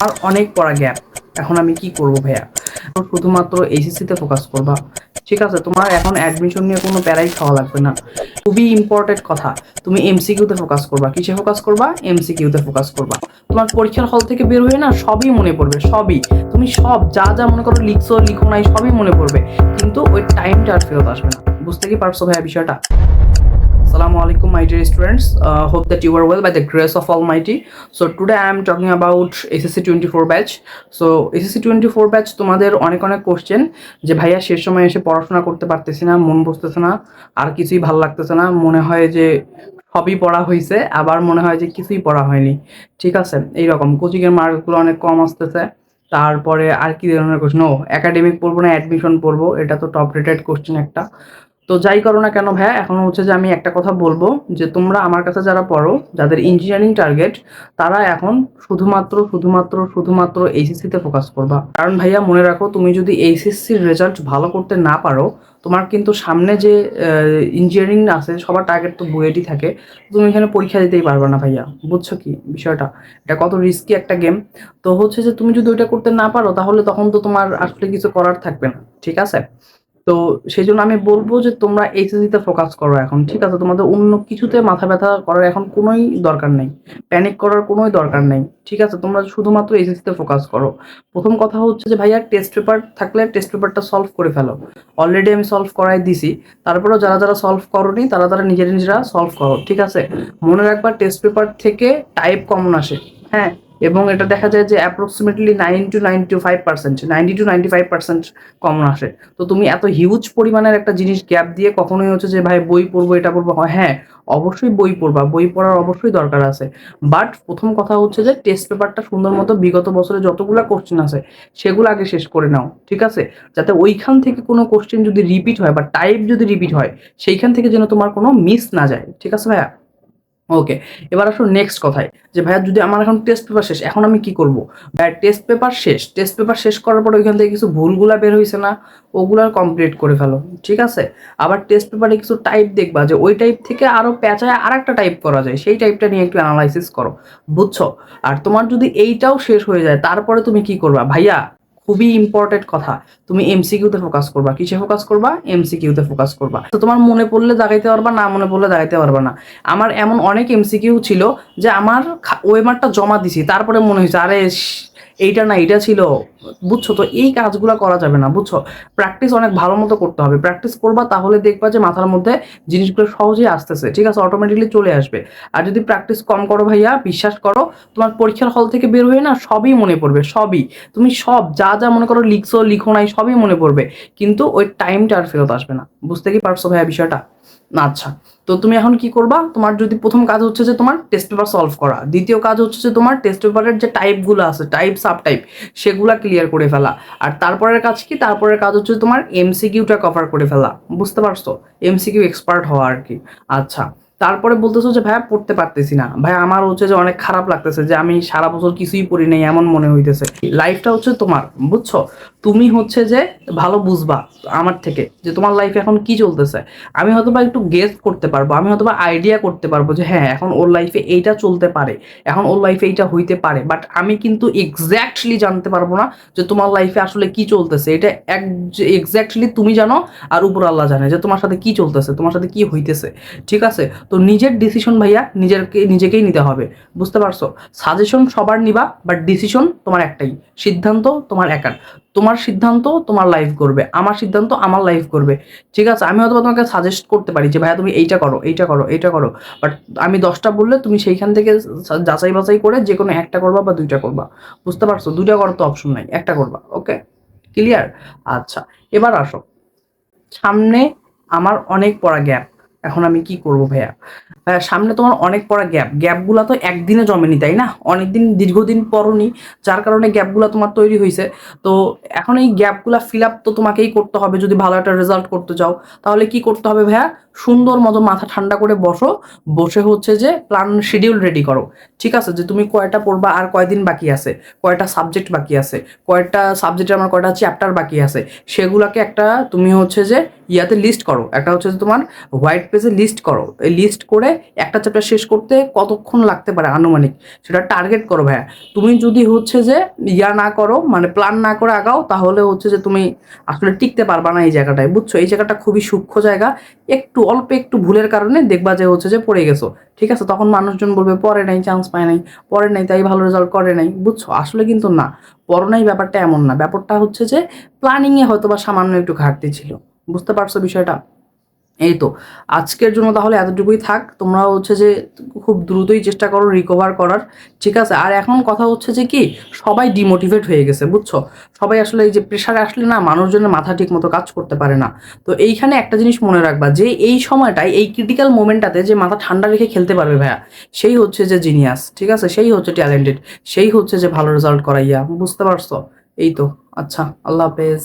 আর অনেক পড়া গ্যাপ এখন আমি কি করব ভাইয়া? শুধুমাত্র এইচএসসিতে ফোকাস করবা। ঠিক আছে, তোমার এখন অ্যাডমিশন নিয়ে কোনো প্যারাই খাওয়া লাগবে না। খুবই ইম্পর্টেন্ট কথা। তুমি এমসিকিউতে ফোকাস করবা। কিসে ফোকাস করবা? এমসিকিউতে ফোকাস করবা। তোমার পরীক্ষার হল থেকে বের হয়ে না সবই মনে পড়বে, সবই। তুমি সব, যা যা মনে করো লিখছো, লিখো নাই, সবই মনে পড়বে। কিন্তু ওই টাইমটা আর ফেরত আসবে না। বুঝতে কি পারছ ভাইয়া বিষয়টা? Assalamu alaikum, my dear students. Uh, hope that you are well by the grace of Almighty. So today I am talking about SSC 24 batch. So SSC 24 batch তোমাদের অনেক অনেক কোশ্চেন যে ভাইয়া শেষ সময় এসে পড়াশোনা করতে পারতেছি না মন বসতেছে না আর কিছুই ভালো লাগতেছে না। মনে হয় যে সবই পড়া হয়েছে আবার মনে হয় যে কিছুই পড়া হয়নি। ঠিক আছে? এইরকম। কোচিংয়ের মার্কগুলো অনেক কম আসতেছে। তারপরে আর কি ধরনের কোশ্চেন ও একাডেমিক পড়ব না অ্যাডমিশন পড়ব। এটা তো টপ রেটেড কোশ্চেন একটা। তো যাই করো না কেন ভাইয়া, এখন হচ্ছে যে আমি একটা কথা বলব যে তোমরা আমার কাছে যারা পড়ো, যাদের ইঞ্জিনিয়ারিং টার্গেট তারা এখন শুধুমাত্র শুধুমাত্র শুধুমাত্র এইচএসসিতে ফোকাস করবা। কারণ ভাইয়া মনে রাখো, তুমি যদি এইচএসসির রেজাল্ট ভালো করতে না পারো, তোমার কিন্তু সামনে যে ইঞ্জিনিয়ারিং আছে, সবার টার্গেট তো বুয়েটই থাকে, তুমি এখানে পরীক্ষা দিতেই পারবে না ভাইয়া, বুঝছ কি বিষয়টা? এটা কত রিস্কি একটা গেম তো হচ্ছে যে তুমি যদি ওইটা করতে না পারো, তাহলে তখন তো তোমার আসলে কিছু করার থাকবে না, ঠিক আছে? তো সেই জন্য আমি বলব যে তোমরা এইচএসসিতে ফোকাস করো এখন, ঠিক আছে? তোমাদের অন্য কিছুতে মাথা ব্যথা করার এখন কোনোই দরকার নেই। প্যানিক করার কোনোই দরকার নেই, ঠিক আছে? তোমরা শুধুমাত্র এইচএসসিতে ফোকাস করো। প্রথম কথা হচ্ছে যে ভাইয়া টেস্ট পেপার থাকলে টেস্ট পেপারটা সলভ করে ফেলো। অলরেডি আমি সলভ করাই দিছি। তারপরেও যারা যারা সলভ করোনি, তারা তারা নিজেরা নিজেরা সলভ করো, ঠিক আছে? মনে রাখবা টেস্ট পেপার থেকে টাইপ কমন আসে হ্যাঁ? এবং এটা দেখা যায় যে approximately nine to ninety five percent ninety to ninety five percent common আসে। তো তুমি এত হিউজ পরিমাণের একটা জিনিস গ্যাপ দিয়ে কখনোই হচ্ছে যে, ভাই, বই পড়ব, এটা পড়ব? হয় অবশ্যই বই পড়বা, বই পড়ার অবশ্যই দরকার আছে। বাট প্রথম কথা হচ্ছে যে টেস্ট পেপারটা সুন্দর মতো বিগত বছরে যতগুলো কোশ্চেন আছে, সেগুলো আগে শেষ করে নাও, ঠিক আছে? যাতে ওইখান থেকে কোনো কোশ্চেন যদি রিপিট হয় বা টাইপ যদি রিপিট হয়, সেইখান থেকে যেন তোমার কোনো মিস না যায়, ঠিক আছে ভাইয়া? ওকে এবার আসো নেক্সট কথায়। যে ভাইয়া, যদি আমার এখন টেস্ট পেপার শেষ, এখন আমি কি করব? ভাইয়া টেস্ট পেপার শেষ। টেস্ট পেপার শেষ করার পর ওইখান থেকে কিছু ভুলগুলা বের হয়েছে না, ওগুলো কমপ্লিট করে ফেলো, ঠিক আছে? আবার টেস্ট পেপারে কিছু টাইপ দেখবা, যে ওই টাইপ থেকে আরও পেঁচায় আর একটা টাইপ করা যায়, সেই টাইপটা নিয়ে একটু অ্যানালাইসিস করো, বুঝছ? আর তোমার যদি এইটাও শেষ হয়ে যায়, তারপরে তুমি কি করবা? ভাইয়া খুবই ইম্পর্টেন্ট কথা। তুমি এমসিকিউতে ফোকাস করবা। কিসে ফোকাস করবা? এমসিকিউতে ফোকাস করবা। তো তোমার মনে পড়লে দাগাইতে পারবা, না মনে পড়লে দাগাইতে পারবা না। আমার এমন অনেক এমসিকিউ ছিল যে আমার ওয়েমারটা জমা দিছি, তারপরে মনে হয়েছে, আরে এইটা না, এইটা ছিল। বুঝছ তো, এই কাজগুলো করা যাবে না, বুঝছ? প্র্যাকটিস অনেক ভালো মতো করতে হবে। প্র্যাকটিস করবা তাহলে দেখবা যে মাথার মধ্যে জিনিসগুলো সহজেই আসতেছে, ঠিক আছে? অটোমেটিকলি চলে আসবে। আর যদি প্র্যাকটিস কম করো ভাইয়া, বিশ্বাস করো, তোমার পরীক্ষার হল থেকে বের হয়ে না সবই মনে পড়বে, সবই। তুমি সব, যা যা মনে করো লিখছো, লিখো নাই, সবই মনে পড়বে। কিন্তু ওই টাইমটা আর ফেরত আসবে না। বুঝতে কি পারছ ভাইয়া বিষয়টা? না আচ্ছা। তো তুমি এখন কি করবা? তোমার যদি প্রথম কাজ হচ্ছে যে তোমার টেস্ট পেপার সলভ করা। দ্বিতীয় কাজ হচ্ছে যে তোমার টেস্ট পেপারের যে টাইপগুলো আছে টাইপ সাব টাইপ সেগুলো ক্লিয়ার করে ফেলা। আর তারপরের কাজ কি? তারপরের কাজ হচ্ছে তোমার এমসিকিউটা কভার করে ফেলা। বুঝতে পারছ? এমসিকিউ এক্সপার্ট হওয়া আর কি। আচ্ছা। তারপরে বলতেছো যে, ভাইয়া, পড়তে পারতেছি না। ভাই আমার হচ্ছে যে অনেক খারাপ লাগতেছে যে, আমি সারা বছর কিছুই পড়ি নাই, এমন মনে হইতেছে। লাইফটা হচ্ছে তোমার, বুঝছ? তুমি হচ্ছে যে, ভালো বুঝবা আমার থেকে যে, তোমার লাইফে এখন কি চলতেছে। আমি হয়তো বা একটু গেস করতে পারব, আমি হয়তো বা আইডিয়া করতে পারব যে হ্যাঁ এখন ওর লাইফে এইটা চলতে পারে, এখন ওর লাইফে এইটা হইতে পারে। বাট আমি কিন্তু এক্স্যাক্টলি জানতে পারব না যে, তোমার লাইফে আসলে কি চলতেছে। এটা এক এক্স্যাক্টলি তুমি জানো আর উপর আল্লাহ জানে যে, তোমার সাথে কি চলতেছে, তোমার সাথে কি হইতেছে। ঠিক আছে? তো নিজের ডিসিশন ভাইয়া নিজেরকে, নিজেকেই নিতে হবে। বুঝতে পারছ? সাজেশন সবার নিবা বাট ডিসিশন তোমার একটাই। সিদ্ধান্ত তোমার একার। তোমার সিদ্ধান্ত তোমার লাইফ করবে। আমার সিদ্ধান্ত আমার লাইফ করবে। ঠিক আছে? আমি হয়তো তোমাকে সাজেস্ট করতে পারি যে, ভাইয়া, তুমি এইটা করো এইটা করো এইটা করো। বাট আমি দশটা বললে তুমি সেইখান থেকে যাচাই বাছাই করে যে কোনো একটা করবা বা দুইটা করবা। বুঝতে পারছ? দুইটা করার তো অপশন নাই। একটা করবা। ওকে ক্লিয়ার আচ্ছা। এবার আসো। সামনে আমার অনেক পড়া গ্যাপ এখন আমি কি করব ভাইয়া? সামনে তোমার অনেক পড়া গ্যাপ গ্যাপগুলো তো একদিনে জমেনি, তাই না? অনেকদিন, দীর্ঘদিন পরনি, যার কারণে গ্যাপগুলো তোমার তৈরি হয়েছে তো এখন এই গ্যাপগুলো ফিল আপ তো তোমাকেই করতে হবে, যদি ভালো একটা রেজাল্ট করতে চাও। তাহলে কি করতে হবে ভাইয়া? সুন্দর মতো মাথা ঠান্ডা করে বসো। বসে হচ্ছে যে প্ল্যান শিডিউল রেডি করো। ঠিক আছে? যে তুমি কয়টা পড়বা আর কয়দিন বাকি আছে? কয়টা সাবজেক্ট বাকি আছে? কয়টা সাবজেক্টে আমার কয়টা চ্যাপ্টার বাকি আছে? সেগুলোকে একটা তুমি হচ্ছে যে ইয়াতে লিস্ট করো। একটা হচ্ছে যে তোমার হোয়াইট পেজে লিস্ট করো। এই লিস্ট করে একটা চ্যাপ্টার শেষ করতে কতক্ষণ লাগতে পারে আনুমানিক? সেটা টার্গেট করো ভাইয়া। তুমি যদি হচ্ছে যে ইয়া না করো মানে প্ল্যান না করে আগাও, তাহলে হচ্ছে যে তুমি আসলে টিকতে পারবা না এই জায়গাটায়। বুঝছ? এই জায়গাটা খুবই সূক্ষ্ম জায়গা। একটু, অল্প একটু ভুলের কারণে দেখবা যে হচ্ছে যে পড়ে গেছো। ঠিক আছে? তখন মানুষজন বলবে পরে নাই চান্স পায় নাই। পরে নাই, তাই ভালো রেজাল্ট করে নাই। বুঝছ? আসলে কিন্তু না। পড়ো নাই ব্যাপারটা এমন না। ব্যাপারটা হচ্ছে যে প্ল্যানিংয়ে হয়তো বা সামান্য একটু ঘাটতি ছিল। বুঝতে পারছ বিষয়টা? এই তো, আজকের জন্য তাহলে এতটুকুই থাক। তোমরা হচ্ছে যে খুব দ্রুতই চেষ্টা করো রিকভার করার, ঠিক আছে? আর এখন কথা হচ্ছে যে কি, সবাই ডিমোটিভেট হয়ে গেছে, বুঝছ? সবাই আসলে এই যে প্রেশারে আসলে না মানুষজনের মাথা ঠিক মতো কাজ করতে পারে না। তো এইখানে একটা জিনিস মনে রাখবা যে এই সময়টায়, এই ক্রিটিক্যাল মোমেন্টটাতে যে মাথা ঠান্ডা রেখে খেলতে পারবে ভাইয়া, সেই হচ্ছে যে জিনিয়াস ঠিক আছে? সেই হচ্ছে ট্যালেন্টেড সেই হচ্ছে যে ভালো রেজাল্ট করাইয়া, বুঝতে পারছ? এই তো আচ্ছা আল্লাহ হাফেজ।